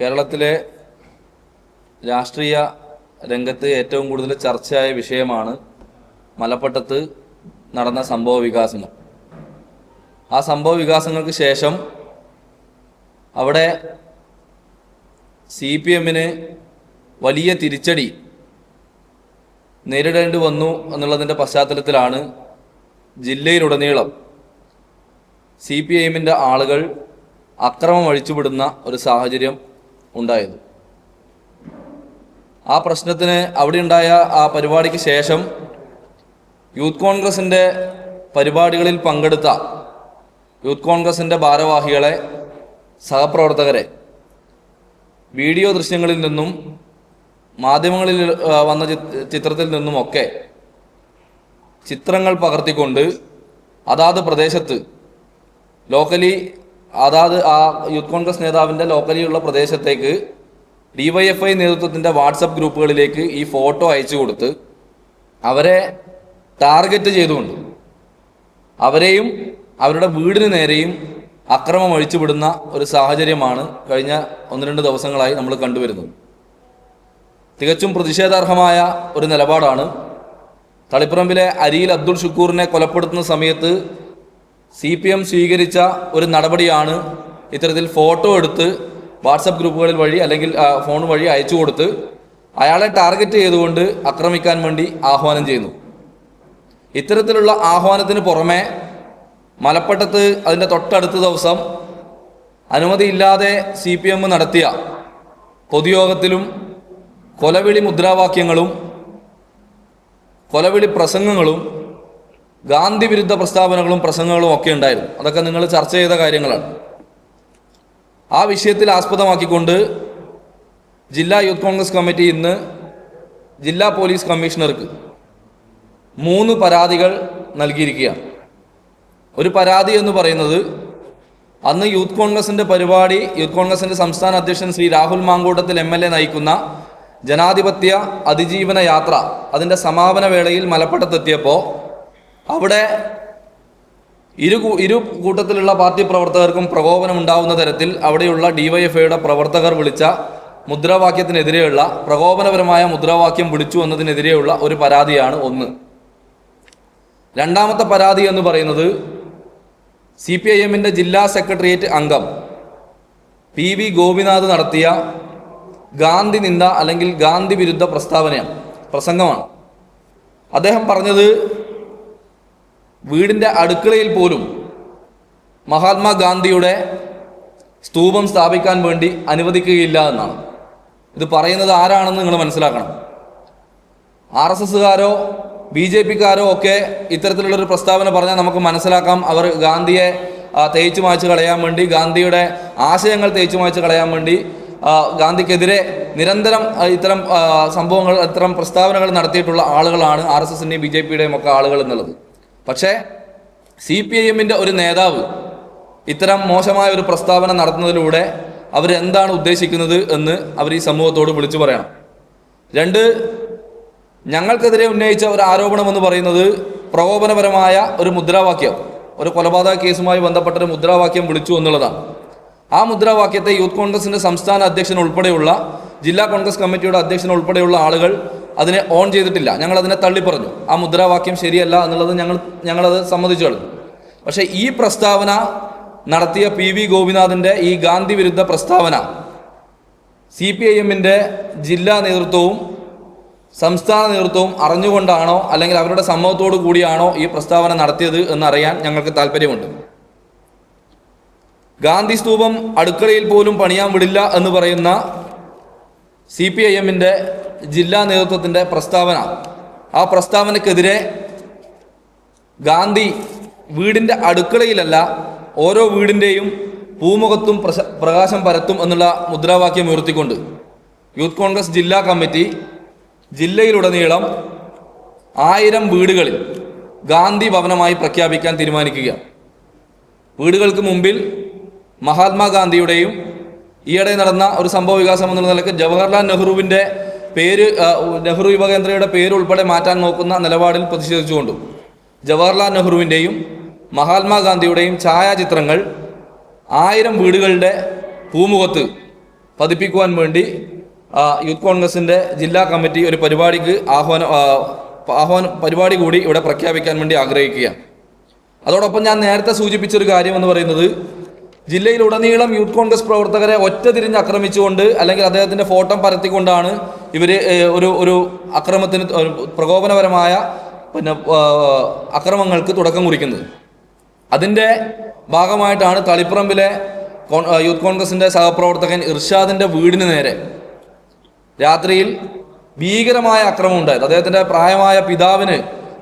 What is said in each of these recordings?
കേരളത്തിലെ രാഷ്ട്രീയ രംഗത്ത് ഏറ്റവും കൂടുതൽ ചർച്ചയായ വിഷയമാണ് മലപ്പട്ടത്ത് നടന്ന സംഭവ വികാസങ്ങൾ. ആ സംഭവ വികാസങ്ങൾക്ക് ശേഷം അവിടെ സി പി എമ്മിന് വലിയ തിരിച്ചടി നേരിടേണ്ടി വന്നു എന്നുള്ളതിന്റെ പശ്ചാത്തലത്തിലാണ് ജില്ലയിലുടനീളം സി പി ഐ എമ്മിന്റെ ആളുകൾ അക്രമം അഴിച്ചുവിടുന്ന ഒരു സാഹചര്യം ഉണ്ടായത്. ആ പ്രശ്നത്തിന് അവിടെ ഉണ്ടായ ആ പരിപാടിക്ക് ശേഷം യൂത്ത് കോൺഗ്രസിന്റെ പരിപാടികളിൽ പങ്കെടുത്ത യൂത്ത് കോൺഗ്രസിന്റെ ഭാരവാഹികളെ സഹപ്രവർത്തകരെ വീഡിയോ ദൃശ്യങ്ങളിൽ നിന്നും മാധ്യമങ്ങളിൽ വന്ന ചിത്രത്തിൽ നിന്നുമൊക്കെ ചിത്രങ്ങൾ പകർത്തിക്കൊണ്ട് അതാത് പ്രദേശത്ത് ലോക്കലി അതാത് ആ യൂത്ത് കോൺഗ്രസ് നേതാവിന്റെ ലോക്കലിയുള്ള പ്രദേശത്തേക്ക് ഡിവൈഎഫ്ഐ നേതൃത്വത്തിന്റെ വാട്സപ്പ് ഗ്രൂപ്പുകളിലേക്ക് ഈ ഫോട്ടോ അയച്ചു കൊടുത്ത് അവരെ ടാർഗറ്റ് ചെയ്തുകൊണ്ട് അവരെയും അവരുടെ വീടിന് നേരെയും അക്രമം അഴിച്ചുവിടുന്ന ഒരു സാഹചര്യമാണ് കഴിഞ്ഞ ഒന്ന് രണ്ട് ദിവസങ്ങളായി നമ്മൾ കണ്ടുവരുന്നത്. തികച്ചും പ്രതിഷേധാർഹമായ ഒരു നിലപാടാണ്. തളിപ്പറമ്പിലെ അരിയിൽ അബ്ദുൾ ഷുക്കൂറിനെ കൊലപ്പെടുത്തുന്ന സമയത്ത് സി പി എം സ്വീകരിച്ച ഒരു നടപടിയാണ് ഇത്തരത്തിൽ ഫോട്ടോ എടുത്ത് വാട്സപ്പ് ഗ്രൂപ്പുകളിൽ വഴി അല്ലെങ്കിൽ ഫോൺ വഴി അയച്ചു കൊടുത്ത് അയാളെ ടാർഗറ്റ് ചെയ്തുകൊണ്ട് ആക്രമിക്കാൻ വേണ്ടി ആഹ്വാനം ചെയ്യുന്നു. ഇത്തരത്തിലുള്ള ആഹ്വാനത്തിന് പുറമെ മലപ്പട്ടത്ത് അതിന്റെ തൊട്ടടുത്ത ദിവസം അനുമതിയില്ലാതെ സി പി എം നടത്തിയ പൊതുയോഗത്തിലും കൊലവിളി മുദ്രാവാക്യങ്ങളും കൊലവിളി പ്രസംഗങ്ങളും ഗാന്ധി വിരുദ്ധ പ്രസ്താവനകളും പ്രസംഗങ്ങളും ഒക്കെ ഉണ്ടായിരുന്നു. അതൊക്കെ നിങ്ങൾ ചർച്ച ചെയ്ത കാര്യങ്ങളാണ്. ആ വിഷയത്തിൽ ആസ്പദമാക്കിക്കൊണ്ട് ജില്ലാ യൂത്ത് കോൺഗ്രസ് കമ്മിറ്റി ഇന്ന് ജില്ലാ പോലീസ് കമ്മീഷണർക്ക് മൂന്ന് പരാതികൾ നൽകിയിരിക്കുകയാണ്. ഒരു പരാതി എന്ന് പറയുന്നത് അന്ന് യൂത്ത് കോൺഗ്രസിന്റെ പരിപാടി യൂത്ത് കോൺഗ്രസിന്റെ സംസ്ഥാന അധ്യക്ഷൻ Shri Rahul Mamkootathil M L A നയിക്കുന്ന ജനാധിപത്യ അതിജീവന യാത്ര അതിന്റെ സമാപന വേളയിൽ മലപ്പട്ടത്തെത്തിയപ്പോൾ അവിടെ ഇരു ഇരു കൂട്ടത്തിലുള്ള പാർട്ടി പ്രവർത്തകർക്കും പ്രകോപനം ഉണ്ടാവുന്ന തരത്തിൽ അവിടെയുള്ള ഡിവൈഎഫ്ഐയുടെ പ്രവർത്തകർ വിളിച്ച മുദ്രാവാക്യത്തിനെതിരെയുള്ള പ്രകോപനപരമായ മുദ്രാവാക്യം വിളിച്ചു എന്നതിനെതിരെയുള്ള ഒരു പരാതിയാണ് ഒന്ന്. രണ്ടാമത്തെ പരാതി എന്ന് പറയുന്നത് സി പി ഐ എമ്മിന്റെ ജില്ലാ സെക്രട്ടേറിയറ്റ് അംഗം പി വി ഗോപിനാഥ് നടത്തിയ ഗാന്ധി നിന്ദ അല്ലെങ്കിൽ ഗാന്ധി വിരുദ്ധ പ്രസ്താവനയാണ് പ്രസംഗമാണ്. അദ്ദേഹം പറഞ്ഞത് വീടിന്റെ അടുക്കളയിൽ പോലും മഹാത്മാഗാന്ധിയുടെ സ്തൂപം സ്ഥാപിക്കാൻ വേണ്ടി അനുവദിക്കുകയില്ല എന്നാണ്. ഇത് പറയുന്നത് ആരാണെന്ന് നിങ്ങൾ മനസ്സിലാക്കണം. ആർ എസ് എസ്സുകാരോ ബി ജെ പിക്കാരോ ഒക്കെ ഇത്തരത്തിലുള്ളൊരു പ്രസ്താവന പറഞ്ഞാൽ നമുക്ക് മനസ്സിലാക്കാം. അവർ ഗാന്ധിയെ തേച്ചു മായ്ച്ച് കളയാൻ വേണ്ടി ഗാന്ധിയുടെ ആശയങ്ങൾ തേച്ചു മായ്ച്ച് കളയാൻ വേണ്ടി ഗാന്ധിക്കെതിരെ നിരന്തരം ഇത്തരം സംഭവങ്ങൾ ഇത്തരം പ്രസ്താവനകൾ നടത്തിയിട്ടുള്ള ആളുകളാണ് ആർ എസ് എസിന്റെയും ബി ജെ പിയുടെയും ഒക്കെ ആളുകൾ എന്നുള്ളത്. പക്ഷേ സി പി ഐ എമ്മിന്റെ ഒരു നേതാവ് ഇത്തരം മോശമായ ഒരു പ്രസ്താവന നടത്തുന്നതിലൂടെ അവരെന്താണ് ഉദ്ദേശിക്കുന്നത് എന്ന് അവർ ഈ സമൂഹത്തോട് വിളിച്ചു പറയണം. രണ്ട് ഞങ്ങൾക്കെതിരെ ഉന്നയിച്ച ഒരു ആരോപണം എന്ന് പറയുന്നത് പ്രകോപനപരമായ ഒരു മുദ്രാവാക്യം ഒരു കൊലപാതക കേസുമായി ബന്ധപ്പെട്ട ഒരു മുദ്രാവാക്യം വിളിച്ചു എന്നുള്ളതാണ്. ആ മുദ്രാവാക്യത്തെ യൂത്ത് കോൺഗ്രസിന്റെ സംസ്ഥാന അധ്യക്ഷൻ ഉൾപ്പെടെയുള്ള ജില്ലാ കോൺഗ്രസ് കമ്മിറ്റിയുടെ അധ്യക്ഷൻ ഉൾപ്പെടെയുള്ള ആളുകൾ അതിനെ ഓൺ ചെയ്തിട്ടില്ല. ഞങ്ങൾ അതിനെ തള്ളി പറഞ്ഞു ആ മുദ്രാവാക്യം ശരിയല്ല എന്നുള്ളത് ഞങ്ങൾ ഞങ്ങളത് സമ്മതിച്ചു കളഞ്ഞു പക്ഷേ ഈ പ്രസ്താവന നടത്തിയ പി വി ഗോപിനാഥിന്റെ ഈ ഗാന്ധി വിരുദ്ധ പ്രസ്താവന സി പി ഐ എമ്മിന്റെ ജില്ലാ നേതൃത്വവും സംസ്ഥാന നേതൃത്വവും അറിഞ്ഞുകൊണ്ടാണോ അല്ലെങ്കിൽ അവരുടെ സമ്മതത്തോടു കൂടിയാണോ ഈ പ്രസ്താവന നടത്തിയത് എന്നറിയാൻ ഞങ്ങൾക്ക് താല്പര്യമുണ്ട് ഗാന്ധി സ്തൂപം അടുക്കളയിൽ പോലും പണിയാൻ വിടില്ല എന്ന് പറയുന്ന സി പി ഐ എമ്മിന്റെ ജില്ലാ നേതൃത്വത്തിന്റെ പ്രസ്താവന. ആ പ്രസ്താവനക്കെതിരെ ഗാന്ധി വീടിന്റെ അടുക്കളയിലല്ല ഓരോ വീടിന്റെയും പൂമുഖത്തും പ്രകാശം പരത്തും എന്നുള്ള മുദ്രാവാക്യം ഉയർത്തിക്കൊണ്ട് യൂത്ത് കോൺഗ്രസ് ജില്ലാ കമ്മിറ്റി ജില്ലയിലുടനീളം ആയിരം വീടുകളിൽ ഗാന്ധി ഭവനമായി പ്രഖ്യാപിക്കാൻ തീരുമാനിക്കുക. വീടുകൾക്ക് മുമ്പിൽ മഹാത്മാഗാന്ധിയുടെയും ഈയിടെ നടന്ന ഒരു സംഭവ വികാസം എന്നുള്ള നിലയ്ക്ക് ജവഹർലാൽ നെഹ്റുവിന്റെ പേര് നെഹ്റു യുവകേന്ദ്രയുടെ പേര് ഉൾപ്പെടെ മാറ്റാൻ നോക്കുന്ന നിലപാടിൽ പ്രതിഷേധിച്ചുകൊണ്ടും ജവഹർലാൽ നെഹ്റുവിന്റെയും മഹാത്മാഗാന്ധിയുടെയും ഛായാചിത്രങ്ങൾ ആയിരം വീടുകളുടെ പൂമുഖത്ത് പതിപ്പിക്കുവാൻ വേണ്ടി യൂത്ത് കോൺഗ്രസിന്റെ ജില്ലാ കമ്മിറ്റി ഒരു പരിപാടിക്ക് ആഹ്വാനം ആഹ്വാന പരിപാടി കൂടി ഇവിടെ പ്രഖ്യാപിക്കാൻ വേണ്ടി ആഗ്രഹിക്കുകയാണ്. അതോടൊപ്പം ഞാൻ നേരത്തെ സൂചിപ്പിച്ചൊരു കാര്യം എന്ന് പറയുന്നത് ജില്ലയിലുടനീളം യൂത്ത് കോൺഗ്രസ് പ്രവർത്തകരെ ഒറ്റ തിരിഞ്ഞ് ആക്രമിച്ചുകൊണ്ട് അല്ലെങ്കിൽ അദ്ദേഹത്തിന്റെ ഫോട്ടോ പരത്തിക്കൊണ്ടാണ് ഇവർ ഒരു ഒരു അക്രമത്തിന് പ്രകോപനപരമായ പിന്നെ അക്രമങ്ങൾക്ക് തുടക്കം കുറിക്കുന്നത്. അതിന്റെ ഭാഗമായിട്ടാണ് തളിപ്പറമ്പിലെ യൂത്ത് കോൺഗ്രസിന്റെ സഹപ്രവർത്തകൻ ഇർഷാദിന്റെ വീടിന് നേരെ രാത്രിയിൽ ഭീകരമായ അക്രമം ഉണ്ടായത്. അദ്ദേഹത്തിന്റെ പ്രായമായ പിതാവിന്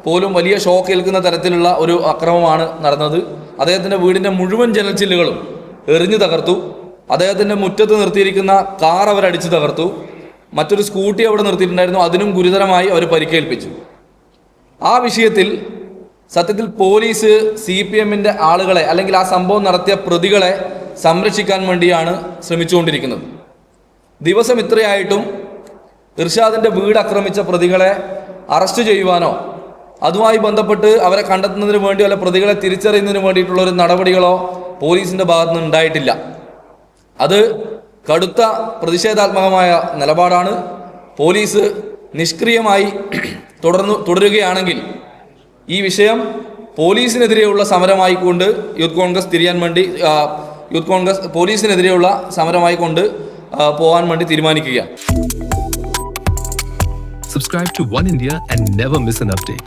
പോലും വലിയ ഷോക്ക് ഏൽക്കുന്ന തരത്തിലുള്ള ഒരു അക്രമമാണ് നടന്നത്. അദ്ദേഹത്തിന്റെ വീടിന്റെ മുഴുവൻ ജനൽച്ചില്ലുകളും എറിഞ്ഞു തകർത്തു. അദ്ദേഹത്തിന്റെ മുറ്റത്ത് നിർത്തിയിരിക്കുന്ന കാർ അവരടിച്ചു തകർത്തു. മറ്റൊരു സ്കൂട്ടി അവിടെ നിർത്തിയിട്ടുണ്ടായിരുന്നു. അതിനും ഗുരുതരമായി അവർ പരിക്കേൽപ്പിച്ചു. ആ വിഷയത്തിൽ സത്യത്തിൽ പോലീസ് സി പി എമ്മിന്റെ ആളുകളെ അല്ലെങ്കിൽ ആ സംഭവം നടത്തിയ പ്രതികളെ സംരക്ഷിക്കാൻ വേണ്ടിയാണ് ശ്രമിച്ചുകൊണ്ടിരിക്കുന്നത്. ദിവസം ഇത്രയായിട്ടും ഇർഷാദിന്റെ വീട് ആക്രമിച്ച പ്രതികളെ അറസ്റ്റ് ചെയ്യുവാനോ അതുമായി ബന്ധപ്പെട്ട് അവരെ കണ്ടെത്തുന്നതിന് വേണ്ടി അല്ല പ്രതികളെ തിരിച്ചറിയുന്നതിന് വേണ്ടിയിട്ടുള്ള ഒരു നടപടികളോ പോലീസിന്റെ ഭാഗത്തുനിന്ന് ഉണ്ടായിട്ടില്ല. അത് കടുത്ത പ്രതിഷേധാത്മകമായ നിലപാടാണ്. പോലീസ് നിഷ്ക്രിയമായി തുടർന്നു തുടരുകയാണെങ്കിൽ ഈ വിഷയം പോലീസിനെതിരെയുള്ള സമരമായിക്കൊണ്ട് യൂത്ത് കോൺഗ്രസ് തിരിയാൻ വേണ്ടി യൂത്ത് കോൺഗ്രസ് പോലീസിനെതിരെയുള്ള സമരമായിക്കൊണ്ട് പോകാൻ വേണ്ടി തീരുമാനിക്കുക. Subscribe to One India and never miss an update.